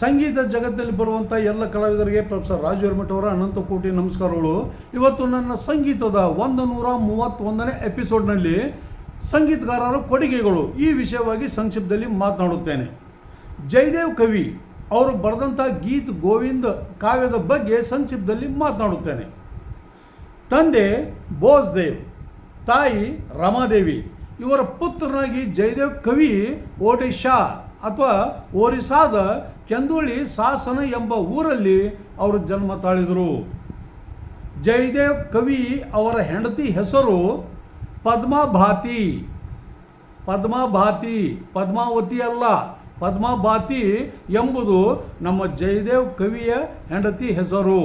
ಸಂಗೀತ ಜಗತ್ತಿನಲ್ಲಿ ಬರುವಂಥ ಎಲ್ಲ ಕಲಾವಿದರಿಗೆ ಪ್ರೊಫೆಸರ್ ರಾಜು ಅವರ ಅನಂತ ಕೋಟಿ ನಮಸ್ಕಾರಗಳು. ಇವತ್ತು ನನ್ನ ಸಂಗೀತದ ಒಂದು ನೂರ ಮೂವತ್ತೊಂದನೇ ಎಪಿಸೋಡ್ನಲ್ಲಿ ಸಂಗೀತಗಾರರ ಕೊಡುಗೆಗಳು ಈ ವಿಷಯವಾಗಿ ಸಂಕ್ಷಿಪ್ತದಲ್ಲಿ ಮಾತನಾಡುತ್ತೇನೆ. ಜಯದೇವ್ ಕವಿ ಅವರು ಬರೆದಂಥ ಗೀತ್ ಗೋವಿಂದ ಕಾವ್ಯದ ಬಗ್ಗೆ ಸಂಕ್ಷಿಪ್ತದಲ್ಲಿ ಮಾತನಾಡುತ್ತೇನೆ. ತಂದೆ ಬೋಸ್ದೇವ್, ತಾಯಿ ರಮಾದೇವಿ, ಇವರ ಪುತ್ರನಾಗಿ ಜಯದೇವ್ ಕವಿ ಒಡಿಶಾ ಅಥವಾ ಒರಿಸ್ಸಾದ ಕೆಂದೋಳಿ ಸಾಸನ ಎಂಬ ಊರಲ್ಲಿ ಅವರು ಜನ್ಮ ತಾಳಿದರು. ಜಯದೇವ್ ಕವಿ ಅವರ ಹೆಂಡತಿ ಹೆಸರು ಪದ್ಮಾಭಾತಿ. ಪದ್ಮಾಭಾತಿ, ಪದ್ಮಾವತಿ ಅಲ್ಲ, ಪದ್ಮಾಭಾತಿ ಎಂಬುದು ನಮ್ಮ ಜಯದೇವ್ ಕವಿಯ ಹೆಂಡತಿ ಹೆಸರು.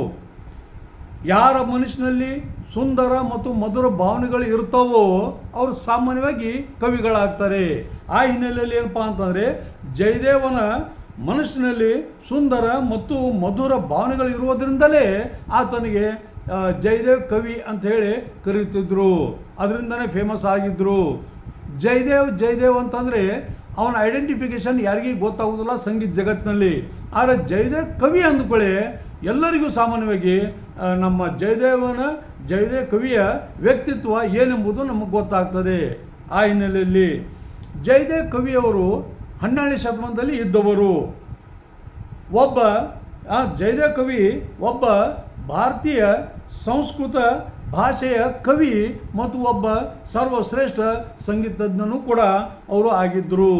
ಯಾರ ಮನುಷ್ಯನಲ್ಲಿ ಸುಂದರ ಮತ್ತು ಮಧುರ ಭಾವನೆಗಳು ಇರ್ತಾವೋ ಅವರು ಸಾಮಾನ್ಯವಾಗಿ ಕವಿಗಳಾಗ್ತಾರೆ. ಆ ಹಿನ್ನೆಲೆಯಲ್ಲಿ ಏನಪ್ಪ ಅಂತಂದರೆ ಜಯದೇವನ ಮನಸ್ಸಿನಲ್ಲಿ ಸುಂದರ ಮತ್ತು ಮಧುರ ಭಾವನೆಗಳು ಇರುವುದರಿಂದಲೇ ಆತನಿಗೆ ಜಯದೇವ್ ಕವಿ ಅಂತ ಹೇಳಿ ಕರೆಯುತ್ತಿದ್ದರು ಅದರಿಂದನೇ ಫೇಮಸ್ ಆಗಿದ್ದರು ಜಯದೇವ್ ಜಯದೇವ್ ಅಂತಂದರೆ ಅವನ ಐಡೆಂಟಿಫಿಕೇಶನ್ ಯಾರಿಗೂ ಗೊತ್ತಾಗೋದಿಲ್ಲ ಸಂಗೀತ ಜಗತ್ತಿನಲ್ಲಿ. ಆದರೆ ಜಯದೇವ್ ಕವಿ ಅಂದ್ಕೊಳ್ಳಿ ಎಲ್ಲರಿಗೂ ಸಾಮಾನ್ಯವಾಗಿ ನಮ್ಮ ಜಯದೇವನ, ಜಯದೇವ್ ಕವಿಯ ವ್ಯಕ್ತಿತ್ವ ಏನೆಂಬುದು ನಮಗೆ ಗೊತ್ತಾಗ್ತದೆ ಆ ಹಿನ್ನೆಲೆಯಲ್ಲಿ. ಜಯದೇವ್ ಕವಿಯವರು ಹನ್ನೆರಡನೇ ಶತಮಾನದಲ್ಲಿ ಇದ್ದವರು. ಒಬ್ಬ, ಆ ಜಯದೇವ್ ಕವಿ, ಒಬ್ಬ ಭಾರತೀಯ ಸಂಸ್ಕೃತ ಭಾಷೆಯ ಕವಿ ಮತ್ತು ಒಬ್ಬ ಸರ್ವಶ್ರೇಷ್ಠ ಸಂಗೀತಜ್ಞನೂ ಕೂಡ ಅವರು ಆಗಿದ್ದರು.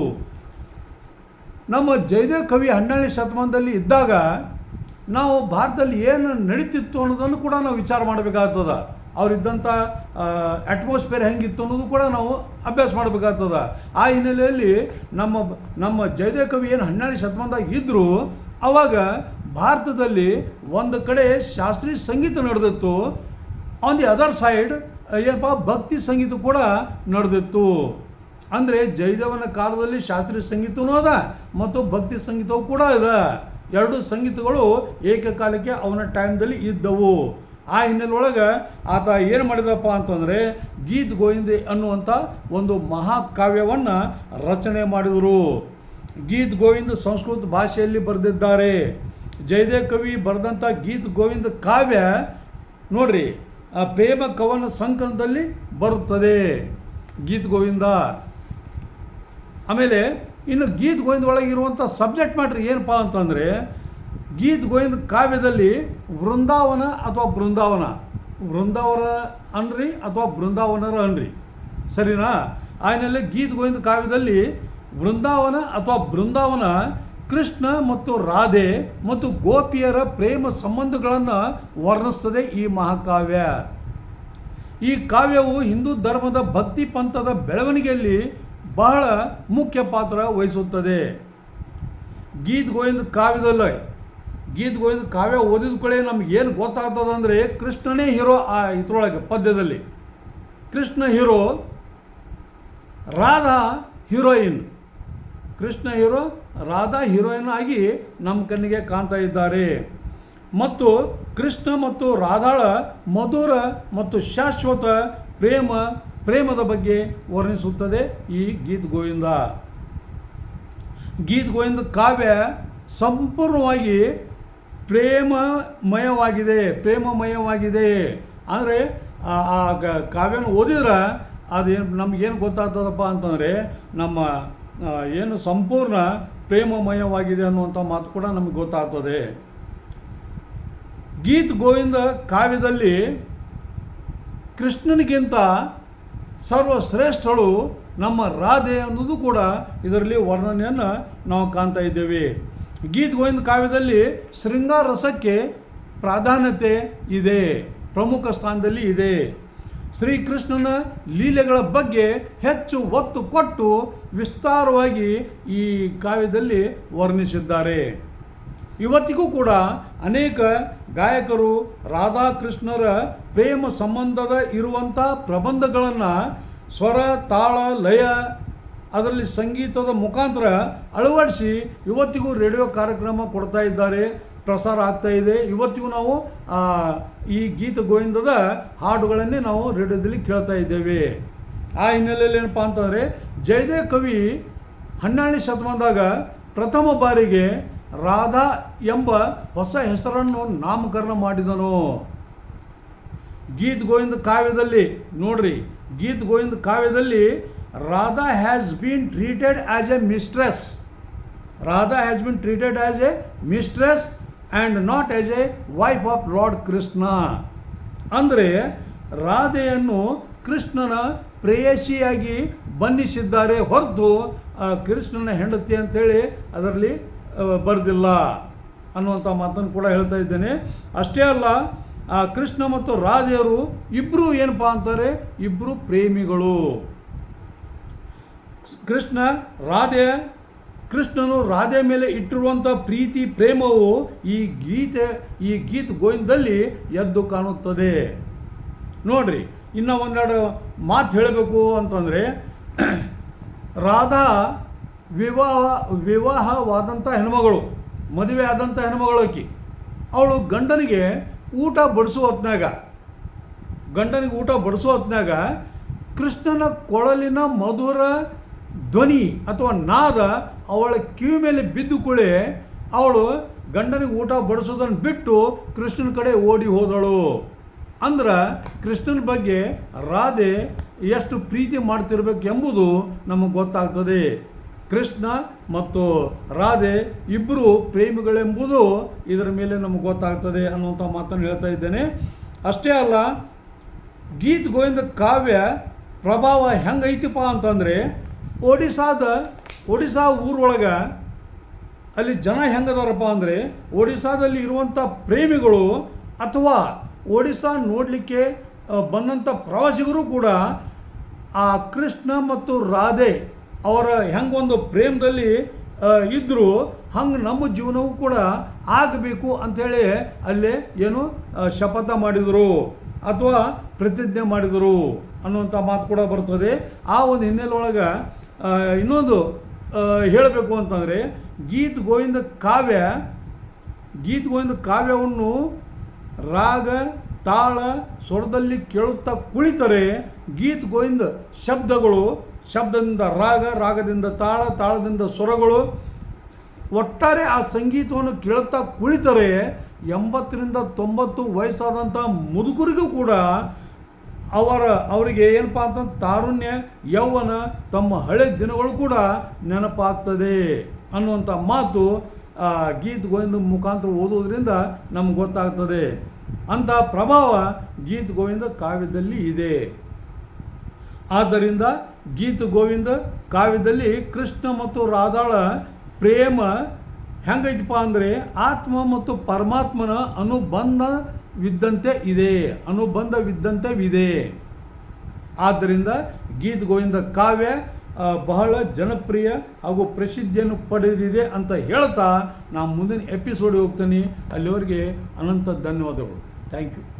ನಮ್ಮ ಜಯದೇವ ಕವಿ ಹನ್ನೆರಡನೇ ಶತಮಾನದಲ್ಲಿ ಇದ್ದಾಗ ನಾವು ಭಾರತದಲ್ಲಿ ಏನು ನಡೀತಿತ್ತು ಅನ್ನೋದನ್ನು ಕೂಡ ನಾವು ವಿಚಾರ ಮಾಡಬೇಕಾಗ್ತದ. ಅವರಿದ್ದಂಥ ಅಟ್ಮಾಸ್ಫಿಯರ್ ಹೆಂಗಿತ್ತು ಅನ್ನೋದು ಕೂಡ ನಾವು ಅಭ್ಯಾಸ ಮಾಡಬೇಕಾಗ್ತದ. ಆ ಹಿನ್ನೆಲೆಯಲ್ಲಿ ನಮ್ಮ ನಮ್ಮ ಜೈದೇವ ಕವಿ ಏನು ಹನ್ನೆರಡು ಶತಮಾನದಾಗ ಇದ್ದರು ಅವಾಗ ಭಾರತದಲ್ಲಿ ಒಂದು ಕಡೆ ಶಾಸ್ತ್ರೀಯ ಸಂಗೀತ ನಡೆದಿತ್ತು ಆನ್ ದಿ ಅದರ್ ಸೈಡ್ ಏನಪ್ಪ, ಭಕ್ತಿ ಸಂಗೀತ ಕೂಡ ನಡೆದಿತ್ತು. ಅಂದರೆ ಜಯದೇವನ ಕಾಲದಲ್ಲಿ ಶಾಸ್ತ್ರೀಯ ಸಂಗೀತವೂ ಅದ, ಮತ್ತು ಭಕ್ತಿ ಸಂಗೀತವೂ ಕೂಡ ಇದೆ ಎರಡು ಸಂಗೀತಗಳು ಏಕಕಾಲಕ್ಕೆ ಅವನ ಟೈಮ್ದಲ್ಲಿ ಇದ್ದವು. ಆ ಹಿನ್ನೆಲೆ ಒಳಗೆ ಆತ ಏನು ಮಾಡಿದಪ್ಪ ಅಂತಂದರೆ ಗೀತ್ ಗೋವಿಂದ ಅನ್ನುವಂಥ ಒಂದು ಮಹಾಕಾವ್ಯವನ್ನು ರಚನೆ ಮಾಡಿದರು. ಗೀತ್ ಗೋವಿಂದ ಸಂಸ್ಕೃತ ಭಾಷೆಯಲ್ಲಿ ಬರೆದಿದ್ದಾರೆ. ಜಯದೇವ ಕವಿ ಬರೆದಂಥ ಗೀತ್ ಗೋವಿಂದ ಕಾವ್ಯ ನೋಡ್ರಿ, ಆ ಪ್ರೇಮ ಕವನ ಸಂಕಲನದಲ್ಲಿ ಬರುತ್ತದೆ ಗೀತ್ ಗೋವಿಂದ. ಆಮೇಲೆ ಇನ್ನು ಗೀತ್ ಗೋವಿಂದ ಒಳಗೆ ಸಬ್ಜೆಕ್ಟ್ ಮ್ಯಾಟ್ರ್ ಏನಪ್ಪ ಅಂತಂದರೆ, ಗೀತ್ ಗೋವಿಂದ ಕಾವ್ಯದಲ್ಲಿ ವೃಂದಾವನ ಅಥವಾ ಬೃಂದಾವನ? ವೃಂದಾವನ ಅನ್ರಿ ಅಥವಾ ಬೃಂದಾವನರ ಅನ್ರಿ? ಸರಿನಾ? ಆಮೇಲೆ ಗೀತ್ ಗೋವಿಂದ ಕಾವ್ಯದಲ್ಲಿ ವೃಂದಾವನ ಅಥವಾ ಬೃಂದಾವನ, ಕೃಷ್ಣ ಮತ್ತು ರಾಧೆ ಮತ್ತು ಗೋಪಿಯರ ಪ್ರೇಮ ಸಂಬಂಧಗಳನ್ನು ವರ್ಣಿಸ್ತದೆ ಈ ಮಹಾಕಾವ್ಯ. ಈ ಕಾವ್ಯವು ಹಿಂದೂ ಧರ್ಮದ ಭಕ್ತಿ ಪಂಥದ ಬೆಳವಣಿಗೆಯಲ್ಲಿ ಬಹಳ ಮುಖ್ಯ ಪಾತ್ರ ವಹಿಸುತ್ತದೆ. ಗೀತ್ ಗೋವಿಂದ ಕಾವ್ಯದಲ್ಲಿ, ಗೀತ್ ಗೋವಿಂದ ಕಾವ್ಯ ಓದಿದ ಕೂಡಲೇ ನಮ್ಗೆ ಏನು ಗೊತ್ತಾಗ್ತದೆ ಅಂದರೆ ಕೃಷ್ಣನೇ ಹೀರೋ ಆ ಇದ್ರೊಳಗೆ, ಪದ್ಯದಲ್ಲಿ. Krishna hero, Radha heroine. Krishna hero, Radha heroine ಆಗಿ ನಮ್ಮ ಕಣ್ಣಿಗೆ ಕಾಣ್ತಾ ಇದ್ದಾರೆ. ಮತ್ತು ಕೃಷ್ಣ ಮತ್ತು ರಾಧಾಳ ಮಧುರ ಮತ್ತು ಶಾಶ್ವತ ಪ್ರೇಮ ಪ್ರೇಮದ ಬಗ್ಗೆ ವರ್ಣಿಸುತ್ತದೆ ಈ ಗೀತ್ ಗೋವಿಂದ. ಗೀತ್ ಗೋವಿಂದ ಕಾವ್ಯ ಸಂಪೂರ್ಣವಾಗಿ ಪ್ರೇಮಮಯವಾಗಿದೆ ಪ್ರೇಮಮಯವಾಗಿದೆ. ಅಂದರೆ ಆ ಕಾವ್ಯನ ಓದಿದ್ರೆ ಅದೇನು ನಮಗೇನು ಗೊತ್ತಾಗ್ತದಪ್ಪ ಅಂತಂದರೆ ನಮ್ಮ ಏನು ಸಂಪೂರ್ಣ ಪ್ರೇಮಮಯವಾಗಿದೆ ಅನ್ನುವಂಥ ಮಾತು ಕೂಡ ನಮಗೆ ಗೊತ್ತಾಗ್ತದೆ. ಗೀತ್ ಗೋವಿಂದ ಕಾವ್ಯದಲ್ಲಿ ಕೃಷ್ಣನಿಗಿಂತ ಸರ್ವಶ್ರೇಷ್ಠಳು ನಮ್ಮ ರಾಧೆ ಅನ್ನೋದು ಕೂಡ ಇದರಲ್ಲಿ ವರ್ಣನೆಯನ್ನು ನಾವು ಕಾಣ್ತಾ ಇದ್ದೇವೆ. ಗೀತ್ ಗೋವಿಂದ ಕಾವ್ಯದಲ್ಲಿ ಶೃಂಗಾರ ರಸಕ್ಕೆ ಪ್ರಾಧಾನ್ಯತೆ ಇದೆ, ಪ್ರಮುಖ ಸ್ಥಾನದಲ್ಲಿ ಇದೆ. ಶ್ರೀಕೃಷ್ಣನ ಲೀಲೆಗಳ ಬಗ್ಗೆ ಹೆಚ್ಚು ಒತ್ತು ಕೊಟ್ಟು ವಿಸ್ತಾರವಾಗಿ ಈ ಕಾವ್ಯದಲ್ಲಿ ವರ್ಣಿಸಿದ್ದಾರೆ. ಇವತ್ತಿಗೂ ಕೂಡ ಅನೇಕ ಗಾಯಕರು ರಾಧಾಕೃಷ್ಣರ ಪ್ರೇಮ ಸಂಬಂಧದ ಇರುವಂಥ ಪ್ರಬಂಧಗಳನ್ನು ಸ್ವರ, ತಾಳ, ಲಯ ಅದರಲ್ಲಿ ಸಂಗೀತದ ಮುಖಾಂತರ ಅಳವಡಿಸಿ ಇವತ್ತಿಗೂ ರೇಡಿಯೋ ಕಾರ್ಯಕ್ರಮ ಕೊಡ್ತಾ ಇದ್ದಾರೆ. ಪ್ರಸಾರ ಆಗ್ತಾ ಇದೆ. ಇವತ್ತಿಗೂ ನಾವು ಈ ಗೀತ ಗೋವಿಂದದ ಹಾಡುಗಳನ್ನೇ ನಾವು ರೇಡಿಯೋದಲ್ಲಿ ಕೇಳ್ತಾ ಇದ್ದೇವೆ. ಆ ಹಿನ್ನೆಲೆಯಲ್ಲಿ ಏನಪ್ಪ ಅಂತಂದರೆ ಜಯದೇವ್ ಕವಿ ಹನ್ನೆರಡನೇ ಶತಮಾನದಾಗ ಪ್ರಥಮ ಬಾರಿಗೆ ರಾಧಾ ಎಂಬ ಹೊಸ ಹೆಸರನ್ನು ನಾಮಕರಣ ಮಾಡಿದನು. ಗೀತ್ ಗೋವಿಂದ ಕಾವ್ಯದಲ್ಲಿ, ನೋಡ್ರಿ, ಗೀತ್ ಗೋವಿಂದ ಕಾವ್ಯದಲ್ಲಿ Radha has been treated as a mistress Radha has been treated as a mistress and not as a wife of Lord Krishna ಅಂದರೆ, ರಾಧೆಯನ್ನು ಕೃಷ್ಣನ ಪ್ರೇಯಸಿಯಾಗಿ ಬನ್ನಿಸಿದ್ದಾರೆ ಹೊರತು ಕೃಷ್ಣನ ಹೆಂಡತಿ ಅಂತೇಳಿ ಅದರಲ್ಲಿ ಬರೆದಿಲ್ಲ ಅನ್ನುವಂಥ ಮಾತನ್ನು ಕೂಡ ಹೇಳ್ತಾ ಇದ್ದೇನೆ. ಅಷ್ಟೇ ಅಲ್ಲ, ಆ ಕೃಷ್ಣ ಮತ್ತು ರಾಧೆಯರು ಇಬ್ಬರು ಏನಪ್ಪ ಅಂತಾರೆ? ಇಬ್ಬರು ಪ್ರೇಮಿಗಳು. ಕೃಷ್ಣ ರಾಧೆ, ಕೃಷ್ಣನು ರಾಧೆ ಮೇಲೆ ಇಟ್ಟಿರುವಂಥ ಪ್ರೀತಿ, ಪ್ರೇಮವು ಈ ಗೀತೆ, ಈ ಗೀತ ಗೋವಿಂದಲ್ಲಿ ಎದ್ದು ಕಾಣುತ್ತದೆ. ನೋಡ್ರಿ, ಇನ್ನು ಒಂದೆರಡು ಮಾತು ಹೇಳಬೇಕು ಅಂತಂದರೆ, ರಾಧಾ ವಿವಾಹ ವಿವಾಹವಾದಂಥ ಹೆಣ್ಮಗಳು, ಮದುವೆ ಆದಂಥ ಹೆಣ್ಮಗಳು ಆಕಿ. ಅವಳು ಗಂಡನಿಗೆ ಊಟ ಬಡಿಸುವ ಹೊತ್ನಾಗ ಗಂಡನಿಗೆ ಊಟ ಬಡಿಸೋ ಹೊತ್ನಾಗ ಕೃಷ್ಣನ ಕೊಳಲಿನ ಮಧುರ ಧ್ವನಿ ಅಥವಾ ನಾದ ಅವಳ ಕಿವಿ ಮೇಲೆ ಬಿದ್ದು ಅವಳು ಗಂಡನಿಗೆ ಊಟ ಬಡಿಸೋದನ್ನು ಬಿಟ್ಟು ಕೃಷ್ಣನ ಕಡೆ ಓಡಿ ಹೋದಳು. ಅಂದ್ರೆ ಕೃಷ್ಣನ ಬಗ್ಗೆ ರಾಧೆ ಎಷ್ಟು ಪ್ರೀತಿ ಮಾಡ್ತಿರ್ಬೇಕು ಎಂಬುದು ನಮಗೆ ಗೊತ್ತಾಗ್ತದೆ. ಕೃಷ್ಣ ಮತ್ತು ರಾಧೆ ಇಬ್ಬರು ಪ್ರೇಮಿಗಳೆಂಬುದು ಇದರ ಮೇಲೆ ನಮಗೆ ಗೊತ್ತಾಗ್ತದೆ ಅನ್ನುವಂಥ ಮಾತನ್ನು ಹೇಳ್ತಾ ಇದ್ದೇನೆ. ಅಷ್ಟೇ ಅಲ್ಲ, ಗೀತ್ ಗೋವಿಂದ ಕಾವ್ಯ ಪ್ರಭಾವ ಹೆಂಗೈತಿಪ್ಪ ಅಂತಂದರೆ ಒಡಿಶಾದ ಒಡಿಶಾ ಊರೊಳಗೆ ಅಲ್ಲಿ ಜನ ಹೆಂಗದಾರಪ್ಪ ಅಂದರೆ ಒಡಿಶಾದಲ್ಲಿ ಇರುವಂಥ ಪ್ರೇಮಿಗಳು ಅಥವಾ ಒಡಿಶಾ ನೋಡಲಿಕ್ಕೆ ಬಂದಂಥ ಪ್ರವಾಸಿಗರು ಕೂಡ ಆ ಕೃಷ್ಣ ಮತ್ತು ರಾಧೆ ಅವರ ಹೆಂಗೊಂದು ಪ್ರೇಮದಲ್ಲಿ ಇದ್ದರೂ ಹಂಗೆ ನಮ್ಮ ಜೀವನವೂ ಕೂಡ ಆಗಬೇಕು ಅಂಥೇಳಿ ಅಲ್ಲಿ ಏನು ಶಪಥ ಮಾಡಿದರು ಅಥವಾ ಪ್ರತಿಜ್ಞೆ ಮಾಡಿದರು ಅನ್ನುವಂಥ ಮಾತು ಕೂಡ ಬರ್ತದೆ. ಆ ಒಂದು ಹಿನ್ನೆಲೆ ಒಳಗೆ ಇನ್ನೊಂದು ಹೇಳಬೇಕು ಅಂತಂದರೆ ಗೀತ್ ಗೋವಿಂದ ಕಾವ್ಯ, ಗೀತ್ ಗೋವಿಂದ ಕಾವ್ಯವನ್ನು ರಾಗ, ತಾಳ, ಸ್ವರದಲ್ಲಿ ಕೇಳುತ್ತಾ ಕುಳಿತರೆ ಗೀತ್ ಗೋವಿಂದ ಶಬ್ದಗಳು ಶಬ್ದದಿಂದ ರಾಗ, ರಾಗದಿಂದ ತಾಳ, ತಾಳದಿಂದ ಸ್ವರಗಳು. ಒಟ್ಟಾರೆ ಆ ಸಂಗೀತವನ್ನು ಕೇಳುತ್ತಾ ಕುಳಿತರೆ ಎಂಬತ್ತರಿಂದ ತೊಂಬತ್ತು ವಯಸ್ಸಾದಂಥ ಮುದುಕರಿಗೂ ಕೂಡ ಅವರ, ಅವರಿಗೆ ಏನಪ್ಪ ಅಂತಂದ್ರೆ ತಾರುಣ್ಯ, ಯೌವನ, ತಮ್ಮ ಹಳೆ ದಿನಗಳು ಕೂಡ ನೆನಪಾಗ್ತದೆ ಅನ್ನುವಂಥ ಮಾತು ಗೀತ್ ಗೋವಿಂದ ಮುಖಾಂತರ ಓದೋದ್ರಿಂದ ನಮ್ಗೆ ಗೊತ್ತಾಗ್ತದೆ. ಅಂಥ ಪ್ರಭಾವ ಗೀತ್ ಗೋವಿಂದ ಕಾವ್ಯದಲ್ಲಿ ಇದೆ. ಆದ್ದರಿಂದ ಗೀತು ಗೋವಿಂದ ಕಾವ್ಯದಲ್ಲಿ ಕೃಷ್ಣ ಮತ್ತು ರಾಧಾಳ ಪ್ರೇಮ ಹೆಂಗೈತಪ್ಪ ಅಂದರೆ ಆತ್ಮ ಮತ್ತು ಪರಮಾತ್ಮನ ಅನುಬಂಧವಿದ್ದಂತೆ ಇದೆ ಅನುಬಂಧವಿದ್ದಂತೆ ಇದೆ ಆದ್ದರಿಂದ ಗೀತ ಗೋವಿಂದ ಕಾವ್ಯ ಬಹಳ ಜನಪ್ರಿಯ ಹಾಗೂ ಪ್ರಸಿದ್ಧಿಯನ್ನು ಪಡೆದಿದೆ ಅಂತ ಹೇಳ್ತಾ ನಾನು ಮುಂದಿನ ಎಪಿಸೋಡ್ ಹೋಗ್ತೀನಿ. ಅಲ್ಲಿವರೆಗೆ ಅನಂತ ಧನ್ಯವಾದಗಳು. Thank you